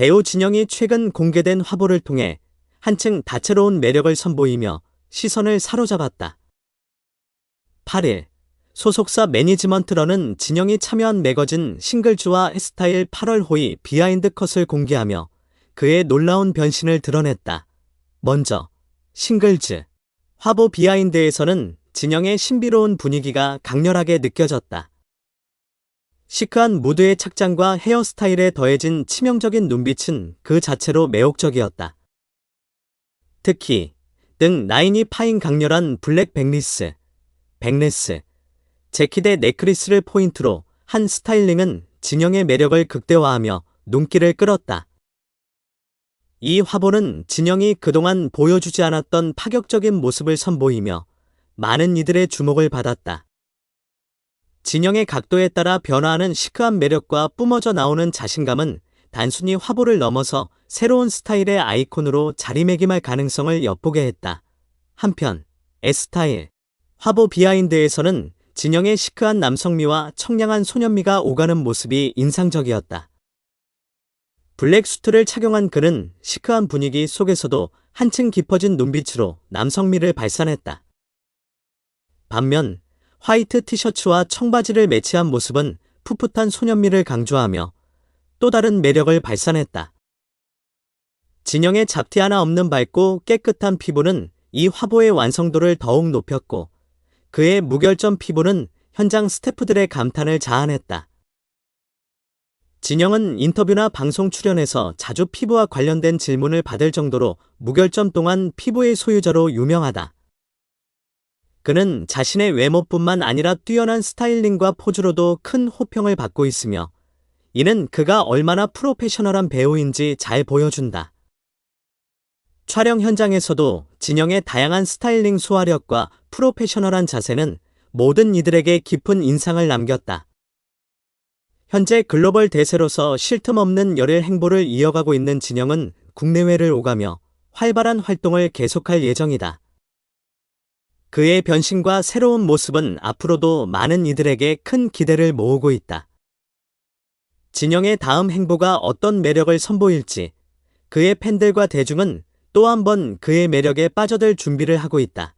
배우 진영이 최근 공개된 화보를 통해 한층 다채로운 매력을 선보이며 시선을 사로잡았다. 8일 소속사 매니지먼트런은 진영이 참여한 매거진 싱글즈와 스타일 8월 호의 비하인드 컷을 공개하며 그의 놀라운 변신을 드러냈다. 먼저 싱글즈 화보 비하인드에서는 진영의 신비로운 분위기가 강렬하게 느껴졌다. 시크한 무드의 착장과 헤어스타일에 더해진 치명적인 눈빛은 그 자체로 매혹적이었다. 특히 등 라인이 파인 강렬한 블랙 백리스, 백레스, 재킷의 넥크리스를 포인트로 한 스타일링은 진영의 매력을 극대화하며 눈길을 끌었다. 이 화보는 진영이 그동안 보여주지 않았던 파격적인 모습을 선보이며 많은 이들의 주목을 받았다. 진영의 각도에 따라 변화하는 시크한 매력과 뿜어져 나오는 자신감은 단순히 화보를 넘어서 새로운 스타일의 아이콘으로 자리매김할 가능성을 엿보게 했다. 한편 에스타일 화보 비하인드에서는 진영의 시크한 남성미와 청량한 소년미가 오가는 모습이 인상적이었다. 블랙 수트를 착용한 그는 시크한 분위기 속에서도 한층 깊어진 눈빛으로 남성미를 발산했다. 반면 화이트 티셔츠와 청바지를 매치한 모습은 풋풋한 소년미를 강조하며 또 다른 매력을 발산했다. 진영의 잡티 하나 없는 밝고 깨끗한 피부는 이 화보의 완성도를 더욱 높였고 그의 무결점 피부는 현장 스태프들의 감탄을 자아냈다. 진영은 인터뷰나 방송 출연에서 자주 피부와 관련된 질문을 받을 정도로 무결점 동안 피부의 소유자로 유명하다. 그는 자신의 외모뿐만 아니라 뛰어난 스타일링과 포즈로도 큰 호평을 받고 있으며 이는 그가 얼마나 프로페셔널한 배우인지 잘 보여준다. 촬영 현장에서도 진영의 다양한 스타일링 소화력과 프로페셔널한 자세는 모든 이들에게 깊은 인상을 남겼다. 현재 글로벌 대세로서 쉴 틈 없는 열일 행보를 이어가고 있는 진영은 국내외를 오가며 활발한 활동을 계속할 예정이다. 그의 변신과 새로운 모습은 앞으로도 많은 이들에게 큰 기대를 모으고 있다. 진영의 다음 행보가 어떤 매력을 선보일지 그의 팬들과 대중은 또 한 번 그의 매력에 빠져들 준비를 하고 있다.